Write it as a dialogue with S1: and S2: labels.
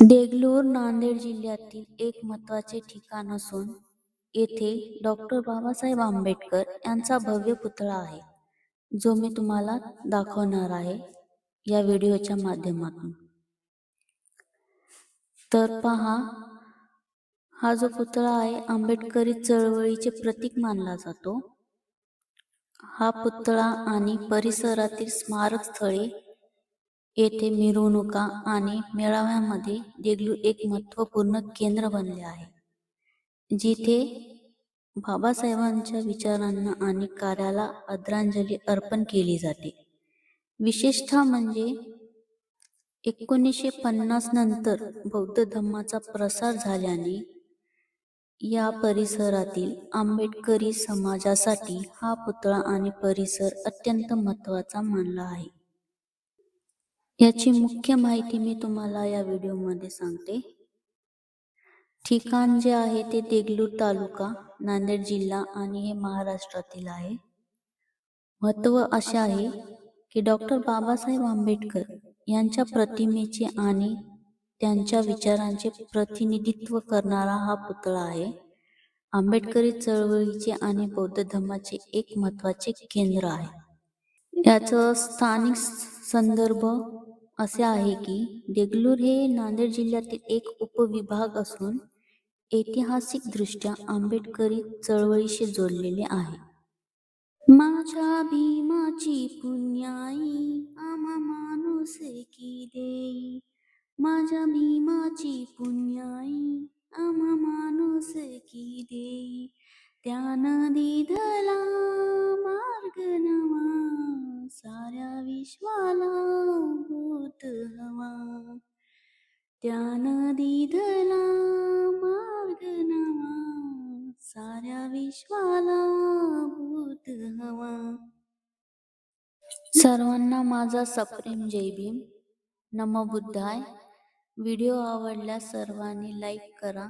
S1: देगलूर नांदेड जिल्ह्यातील एक महत्त्वाचे ठिकाण असून येथे डॉक्टर बाबासाहेब आंबेडकर यांचा भव्य पुतळा आहे जो मी तुम्हाला दाखवणार आहे या व्हिडिओच्या माध्यमातून. तर पहा हा जो पुतळा आहे आंबेडकरी चळवळीचे प्रतीक मानला जातो. हा पुतळा आणि परिसरातील स्मारक स्थळे येथे मिरवणुका आणि मेळाव्यामध्ये देगलूर एक महत्त्वपूर्ण केंद्र बनले आहे. जिथे बाबासाहेबांच्या विचारांना आणि कार्याला आदरांजली अर्पण केली जाते. विशेषतः म्हणजे एकोणीसशे पन्नास नंतर बौद्ध धम्माचा प्रसार झाल्याने या परिसरातील आंबेडकरी समाजासाठी हा पुतळा आणि परिसर अत्यंत महत्त्वाचा मानला आहे. याची मुख्य माहिती मी तुम्हाला या व्हिडिओमध्ये सांगते. ठिकाण जे आहे ते देगलूर तालुका नांदेड जिल्हा आणि हे महाराष्ट्रातील आहे. महत्त्व असे आहे की डॉक्टर बाबासाहेब आंबेडकर यांच्या प्रतिमेचे आणि त्यांच्या विचारांचे प्रतिनिधित्व करणारा हा पुतळा आहे. आंबेडकरी चळवळीचे आणि बौद्ध धर्माचे एक महत्त्वाचे केंद्र आहे. याचं स्थानिक संदर्भ असे आहे की देगलूर हे नांदेड जिल्ह्यातील एक उपविभाग असून ऐतिहासिकदृष्ट्या आंबेडकरी चळवळीशी जोडलेले आहे. माझ्या भीमाची पुण्याई आम्हा माणूस की देई. माझ्या भीमाची पुण्याई आम्हा माणूस की देई. त्यानं दिधला त्यानं दिधला मार्ग नवा साऱ्या विश्वाला भूत हवा. सर्वांना माझा सप्रेम जय भीम. नमो बुद्धाय. व्हिडिओ आवडल्यास सर्वांनी लाईक करा.